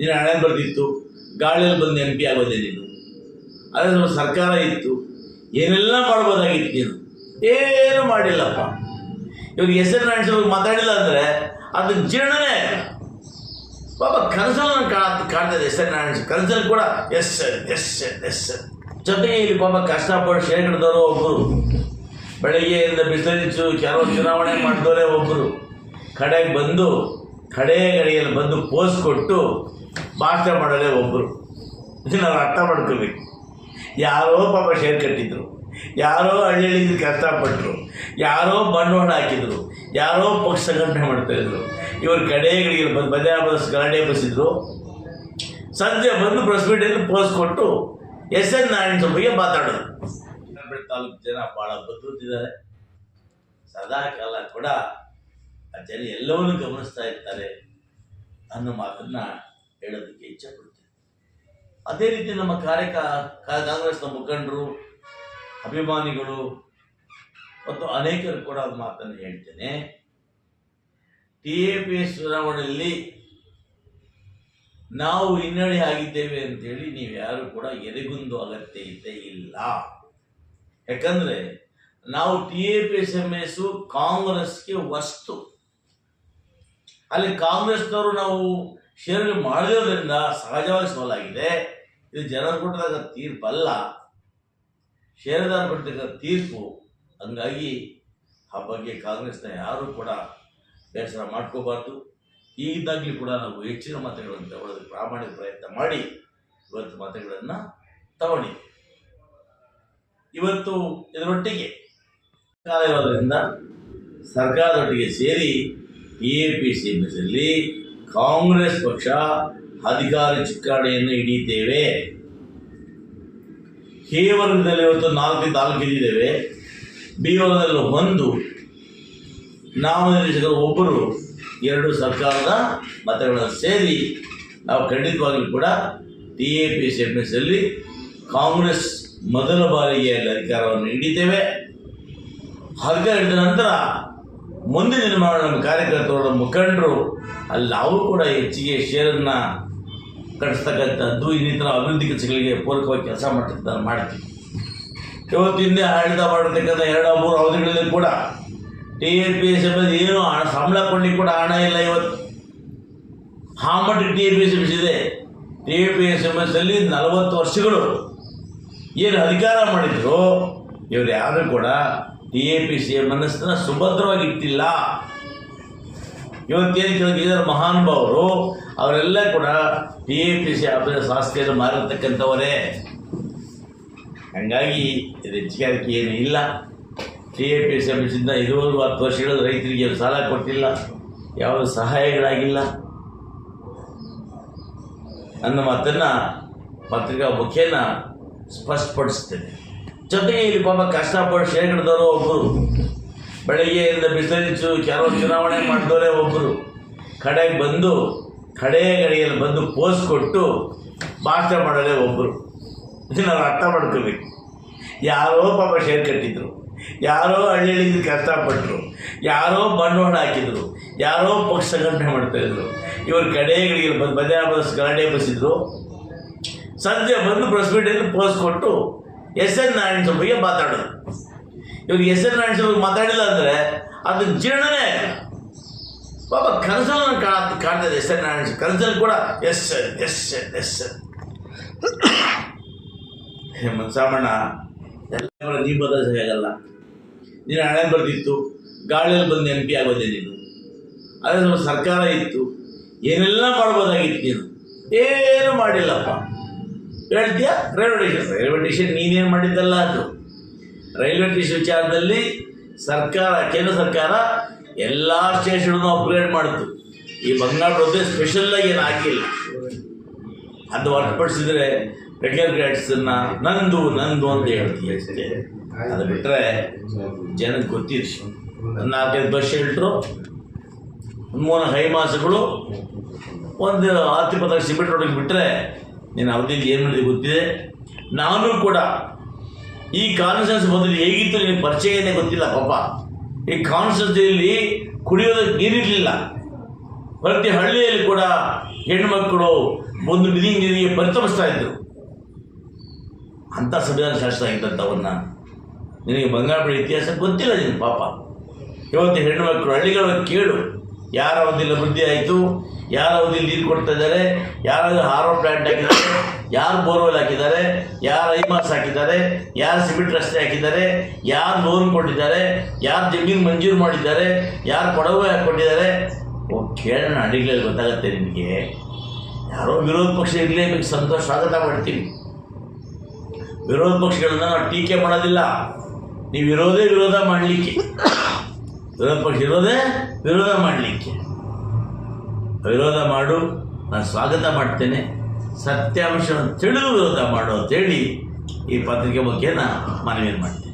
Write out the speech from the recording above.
ನೀನು ಹಣೆ ಬರ್ತಿತ್ತು ಗಾಳಿಯಲ್ಲಿ ಬಂದು ಎಂ ಆಗೋದೆ ನೀನು. ಅದೇ ನಮ್ಮ ಸರ್ಕಾರ ಇತ್ತು, ಏನೆಲ್ಲ ಮಾಡ್ಬೋದಾಗಿತ್ತು ನೀನು? ಏನು ಮಾಡಿಲ್ಲಪ್ಪ. ಇವ್ರಿಗೆ ಹೆಸರು ನಾಡಿಸೋರು ಮಾತಾಡಿಲ್ಲ ಅಂದರೆ ಅದು ಜೀರ್ಣನೇ. ಪಾಪ ಕನಸಲ್ಲಿ ನಾನು ಕಾಣ, ಕಾಣ್ತದೆ ಹೆಸರು ನಾಡಿಸಿ ಕನಸಲ್ಲಿ ಕೂಡ ಎಸ್ ಎಸ್ ಎಸ್ ಜೊತೆಗೆ ಇಲ್ಲಿ ಪಾಪ ಕಷ್ಟಪಟ್ಟು ಶೇಖರದವರು ಒಬ್ಬರು ಬೆಳಗ್ಗೆಯಿಂದ ಬಿಸಿಲಿಂಚು ಕೆಲವು ಚುನಾವಣೆ ಮಾಡಿದವರೇ ಒಬ್ಬರು ಕಡೆಗೆ ಬಂದು ಕಡೆ ಗಡಿಯಲ್ಲಿ ಬಂದು ಪೋಸ್ ಕೊಟ್ಟು ಭಾಷಣ ಮಾಡಲೇ ಒಬ್ಬರು ಇದನ್ನು ನಾವು ಅರ್ಥ ಮಾಡ್ಕೋಬೇಕು ಯಾರೋ ಪಾಪ ಶೇರ್ ಕಟ್ಟಿದ್ರು. ಯಾರೋ ಹಳ್ಳಿಯಲ್ಲಿ ಕಷ್ಟಪಟ್ಟರು ಯಾರೋ ಬಂಡವಾಳ ಹಾಕಿದ್ರು. ಯಾರೋ ಪಕ್ಷ ಸಂಘಟನೆ ಮಾಡ್ತಾಯಿದ್ರು ಇವರು ಕಡೆಗಳಿಗೆ ಬಂದು ಮಧ್ಯಾಹ್ನ ಬಸ್ ಗಲಾಟೆ ಬಸ್ಸಿದ್ರು. ಸಂಜೆ ಬಂದು ಪ್ರೆಸ್ ಮೀಟಿಂಗ್ ಪೋಸ್ ಕೊಟ್ಟು ಎಸ್ ಎನ್ ನಾರಾಯಣ ಸ್ವಾಮಿಗೆ ಮಾತಾಡೋದು. ಕನ್ನಡ ತಾಲೂಕು ಜನ ಭಾಳ ಬದುಕುತ್ತಿದ್ದಾರೆ ಸದಾ ಕಾಲ ಕೂಡ ಆ ಜನ ಎಲ್ಲವನ್ನೂ ಗಮನಿಸ್ತಾ ಇರ್ತಾರೆ ಅನ್ನೋ ಮಾತನ್ನ ಹೇಳೋದಕ್ಕೆ ಇಚ್ಛೆ ಪಡ್ತೇನೆ ಅದೇ ರೀತಿ ನಮ್ಮ ಕಾರ್ಯಕ ಕಾಂಗ್ರೆಸ್ನ ಮುಖಂಡರು, ಅಭಿಮಾನಿಗಳು ಮತ್ತು ಅನೇಕರು ಕೂಡ ಮಾತನ್ನು ಹೇಳ್ತೇನೆ. ಟಿ ಎ ಪಿ ಎಸ್ ಚುನಾವಣೆಯಲ್ಲಿ ನಾವು ಹಿನ್ನಡೆ ಆಗಿದ್ದೇವೆ ಅಂತೇಳಿ ನೀವು ಯಾರು ಕೂಡ ಎದೆಗುಂದು ಅಗತ್ಯತೆ ಇಲ್ಲ. ಯಾಕಂದ್ರೆ ನಾವು T A P S M S ಕಾಂಗ್ರೆಸ್ಗೆ ವಸ್ತು. ಅಲ್ಲಿ ಕಾಂಗ್ರೆಸ್ನವರು ನಾವು ಶೇರ್ ಮಾಡಿರೋದ್ರಿಂದ ಸಹಜವಾಗಿ ಸೋಲಾಗಿದೆ ಇದು ಜನರು ಕೊಟ್ಟದಾಗ ತೀರ್ಪಲ್ಲ ಷೇರುದಾರ ಕೊಟ್ಟಿದ್ದ ತೀರ್ಪು, ಹಂಗಾಗಿ ಆ ಬಗ್ಗೆ ಕಾಂಗ್ರೆಸ್ನ ಯಾರೂ ಕೂಡ ಬೇಸರ ಮಾಡ್ಕೋಬಾರ್ದು. ಈಗಿದ್ದಾಗಲೂ ಕೂಡ ನಾವು ಹೆಚ್ಚಿನ ಮತಗಳನ್ನು ತಗೊಳ್ಳೋದಕ್ಕೆ ಪ್ರಾಮಾಣಿಕ ಪ್ರಯತ್ನ ಮಾಡಿ ಇವತ್ತು ಮತಗಳನ್ನು ತಗೊಂಡಿ ಇವತ್ತು ಇದರೊಟ್ಟಿಗೆ ಸರ್ಕಾರ ಸರ್ಕಾರದೊಟ್ಟಿಗೆ ಸೇರಿ ಎ ಪಿ ಸಿ ಅಲ್ಲಿ ಕಾಂಗ್ರೆಸ್ ಪಕ್ಷ ಅಧಿಕಾರ ಚುಕ್ಕಾಣಿಯನ್ನು ಹಿಡಿಯುತ್ತೇವೆ. ಕೇವಲದಲ್ಲಿ ಇವತ್ತು ನಾಲ್ಕು ನಾಲ್ಕು ಇದ್ದೇವೆ ಬಿ ಒಂದು, ನಾಮನಿರ್ದೇಶಕರು ಒಬ್ಬರು, ಎರಡು ಸರ್ಕಾರದ ಮತಗಳನ್ನು ಸೇರಿ ನಾವು ಖಂಡಿತವಾಗಿಯೂ ಕೂಡ T A P S M S Congress ಮೊದಲ ಬಾರಿಗೆ ಅಲ್ಲಿ ಅಧಿಕಾರವನ್ನು ಹಿಡಿತೇವೆ ಹಗ್ಗ ಹಿಡಿದ ನಂತರ ಮುಂದಿನ ನಿರ್ಮಾಣ ನಮ್ಮ ಕಾರ್ಯಕರ್ತರು ಮುಖಂಡರು, ಅಲ್ಲಿ ಅವರು ಕೂಡ ಹೆಚ್ಚಿಗೆ ಷೇರನ್ನು ಕಟ್ಟಿಸ್ತಕ್ಕಂಥದ್ದು ಇನ್ನಿತರ ಅಭಿವೃದ್ಧಿ ಕೆಲಸಗಳಿಗೆ ಪೂರಕವಾಗಿ ಕೆಲಸ ಮಾಡ್ತಿರ್ತಾರೆ, ಮಾಡ್ತೀವಿ. ಇವತ್ತು ಹಿಂದೆ ಆಡಳಿತ ಮಾಡತಕ್ಕಂಥ ಎರಡು, ಮೂರು ಅವಧಿಗಳಲ್ಲಿ ಕೂಡ T A P S M ಏನು ಸಂಬಳ ಕೊಡಲಿಕ್ಕೆ ಕೂಡ ಹಣ ಇಲ್ಲ ಇವತ್ತು. ಆ ಮಟ್ಟಿಗೆ T A P S M ಇದೆ T A P S M S ಅಲ್ಲಿ ನಲವತ್ತು ವರ್ಷಗಳು. ಏನು ಅಧಿಕಾರ ಮಾಡಿದ್ರು? ಇವರು ಯಾರು ಕೂಡ ಟಿ ಎ ಪಿ ಸಿ ಮನಸ್ಸನ್ನ ಸುಭದ್ರವಾಗಿ ಇಟ್ಟಿಲ್ಲ ಇವತ್ತೇನು ಕೇಳಿದ್ರು ಮಹಾನುಭಾವರು ಅವರೆಲ್ಲ ಕೂಡ D A P C office ಸಂಸ್ಥೆಯನ್ನು ಮಾರಿರ್ತಕ್ಕಂಥವರೇ ಹಂಗಾಗಿ ಇದು ಹೆಚ್ಚಿಗಾರಿಕೆ ಏನು ಇಲ್ಲ. ಡಿ ಎ ಪಿ ಸಿ ಆಫೀಸಿಂದ ಇದುವರೆಗೂ ಹತ್ತು ವರ್ಷಗಳ ರೈತರಿಗೆ ಸಾಲ ಕೊಟ್ಟಿಲ್ಲ ಯಾವ ಸಹಾಯಗಳಾಗಿಲ್ಲ. ಅನ್ನೋ ಮಾತನ್ನು ಪತ್ರಿಕಾ ಮುಖೇನ ಸ್ಪಷ್ಟಪಡಿಸ್ತೇನೆ. ಜೊತೆಗೆ ಇಲ್ಲಿ ಪಾಪ ಕಷ್ಟಪಟ್ಟು ಶೇಖರದವರು ಒಬ್ಬರು ಬೆಳಗ್ಗೆಯಿಂದ ಬಿಸಿಲಿಚ್ಚು ಕೆಲವು ಚುನಾವಣೆ ಮಾಡಿದವರೇ ಒಬ್ಬರು ಕಡೆಗೆ ಬಂದು ಕಡೆಯ ಗಡಿಯಲ್ಲಿ ಬಂದು ಪೋಸ್ ಕೊಟ್ಟು ಭಾಷಣ ಮಾಡೋದೇ ಒಬ್ಬರು ಇದು ನಾವು ಅರ್ಥ ಮಾಡ್ಕೋಬೇಕು. ಯಾರೋ ಪಾಪ ಶೇರ್ ಕಟ್ಟಿದ್ರು. ಯಾರೋ ಹಳ್ಳಿಯಲ್ಲಿ ಕಷ್ಟಪಟ್ಟರು ಯಾರೋ ಬಂಡವಾಳ ಹಾಕಿದ್ರು. ಯಾರೋ ಪಕ್ಷ ಸಂಘಟನೆ ಮಾಡ್ತಾಯಿದ್ರು ಇವರು ಕಡೆಗಳಿಗೆ ಬಂದು ಮಧ್ಯಾಹ್ನ ಬಸ್ ಗಲಾಟೆ ಬಸ್ಸಿದ್ರು. ಸಂಜೆ ಬಂದು ಪ್ರೆಸ್ ಮೀಟಿಂಗ್ ಪೋಸ್ ಕೊಟ್ಟು ಎಸ್ ಎನ್ ನಾರಾಯಣ ಬಗ್ಗೆ ಮಾತಾಡೋದು. ಇವಾಗ ಎಸ್ ಎನ್ ನಾರಾಯಣ ಸ್ವಾಮಿ ಮಾತಾಡಿಲ್ಲ ಅಂದರೆ ಅದು ಜೀರ್ಣನೇ. ಪಾಪ ಕನಸಲ್ಲಿ ಕಾಣ ಕಾಣ್ತದೆ ಎಸ್ ಎನ್ ನಾರಾಯಣ ಕನಸಲ್ಲಿ ಕೂಡ ಎಸ್ ಎಸ್ ಎಸ್ ಮನ್ಸಾಮಣ್ಣ ಸಾಮಣ್ಣ ಎಲ್ಲ ನೀ ಬದಲಿಸೋಕ್ಕಾಗಲ್ಲ ನೀನು ಹಣೆ ಬರ್ದಿತ್ತು, ಗಾಳಿಯಲ್ಲಿ ಬಂದು ಎಂ ಪಿ ಆಗೋದೆ ನೀನು. ಅದೇ ಸ್ವಲ್ಪ ಸರ್ಕಾರ ಇತ್ತು, ಏನೆಲ್ಲ ಮಾಡ್ಬೋದಾಗಿತ್ತು ನೀನು? ಏನು ಮಾಡಿಲ್ಲಪ್ಪ. ಹೇಳ್ತೀಯಾ? ರೈಲ್ವೆ ಟೇಷನ್ ರೈಲ್ವೆ ಟೇಷನ್ ನೀನೇನು ಮಾಡಿದ್ದಲ್ಲ ಅದು? ರೈಲ್ವೆ ಟೇಷನ್ ವಿಚಾರದಲ್ಲಿ ಸರ್ಕಾರ, ಕೇಂದ್ರ ಸರ್ಕಾರ ಎಲ್ಲ ಸ್ಟೇಷನ್ ಅಪ್ಗ್ರೇಡ್ ಮಾಡಿತು. ಈ ಬಂಗಾಳ ಪ್ರದೇಶ ಸ್ಪೆಷಲ್ಲಾಗಿ ಏನು ಹಾಕಿಲ್ಲ. ಅದು ಹೊರಪಡಿಸಿದ್ರೆ ರೆಗ್ಯುಲರ್ ಗೈಡ್ಸನ್ನ ನಂದು ನಂದು ಅಂತ ಹೇಳ್ತೀವಿ ಅಷ್ಟೇ. ಅದು ಬಿಟ್ಟರೆ ಜನಕ್ಕೆ ಗೊತ್ತಿತ್ತು ಒಂದು ನಾಲ್ಕೈದು ಬಸ್ ಶೆಲ್ಟ್ರು ಮೂರು ಮೂರು ಹೈಮಾಸಗಳು ಒಂದು ಇಪ್ಪತ್ತು ಸಿಮೆಂಟ್ ರೋಡಿಗೆ ಬಿಟ್ಟರೆ ನೀನು ಅವಧಿಯಲ್ಲಿ ಏನು ಮಾಡಿದೆ ಗೊತ್ತಿದೆ? ನಾನು ಕೂಡ ಈ ಕಾನ್ಫರೆನ್ಸ್ ಮೊದಲು ಹೇಗಿತ್ತು ನಿನಗೆ ಪರಿಚಯನೇ ಗೊತ್ತಿಲ್ಲ ಪಾಪ. ಈ ಕಾನ್ಫರೆನ್ಸಲ್ಲಿ ಕುಡಿಯೋದಕ್ಕೆ ನೀರಿರಲಿಲ್ಲ. ಪ್ರತಿ ಹಳ್ಳಿಯಲ್ಲಿ ಕೂಡ ಹೆಣ್ಣುಮಕ್ಕಳು ಒಂದು ಬಿದಿ ನೀರಿಗೆ ಪರಿತಮಿಸ್ತಾ ಇದ್ರು. ಅಂಥ ಸಂವಿಧಾನ ಶಾಸ್ತ್ರ ಆಗಿದ್ದಂಥವನ್ನ ನಿನಗೆ ಬಂಗಾಳ ಇತಿಹಾಸ ಗೊತ್ತಿಲ್ಲ ನಿನ್ನ ಪಾಪ. ಇವತ್ತು ಹೆಣ್ಣು ಮಕ್ಕಳು ಹಳ್ಳಿಗಳ ಕೇಳು. ಯಾರ ಒಂದಿಲ್ಲ ವೃದ್ಧಿ ಆಯಿತು? ಯಾರ ಅವಧಿ ನೀರು ಕೊಡ್ತಾ ಇದ್ದಾರೆ ಯಾರು ಹಾರೋ ಪ್ಲಾಂಟ್ ಹಾಕಿದ್ದಾರೆ, ಯಾರು ಬೋರ್ವೆಲ್ ಹಾಕಿದ್ದಾರೆ, ಯಾರು ಐಮಾಸ್ ಹಾಕಿದ್ದಾರೆ, ಯಾರು ಸಿಮೆಂಟ್ ರಸ್ತೆ ಹಾಕಿದ್ದಾರೆ, ಯಾರು ಲೋನ್ ಕೊಟ್ಟಿದ್ದಾರೆ, ಯಾರು ಜಮೀನು ಮಂಜೂರು ಮಾಡಿದ್ದಾರೆ, ಯಾರು ಕೊಡವೆ ಹಾಕ್ಕೊಟ್ಟಿದ್ದಾರೆ ಕೇಳೋಣ ಹಳ್ಳಿಗಳಲ್ಲಿ ಗೊತ್ತಾಗುತ್ತೆ ನಿಮಗೆ. ಯಾರೋ ವಿರೋಧ ಪಕ್ಷ ಇರಲೇಬೇಕು ಸಂತೋಷ ಸ್ವಾಗತ ಮಾಡ್ತೀನಿ ವಿರೋಧ ಪಕ್ಷಗಳನ್ನ ನಾವು ಟೀಕೆ ಮಾಡೋದಿಲ್ಲ. ನೀವು ವಿರೋಧೇ ವಿರೋಧ ಮಾಡಲಿಕ್ಕೆ. ವಿರೋಧ ಪಕ್ಷ ಇರೋದೇ ವಿರೋಧ ಮಾಡಲಿಕ್ಕೆ. ವಿರೋಧ ಮಾಡು, ನಾನು ಸ್ವಾಗತ ಮಾಡ್ತೇನೆ. ಸತ್ಯಾಂಶವನ್ನು ತಿಳಿದು ವಿರೋಧ ಮಾಡು ಅಂತೇಳಿ ಈ ಪತ್ರಿಕೆ ಮುಖೇನ ಮನವಿ ಮಾಡ್ತೇನೆ.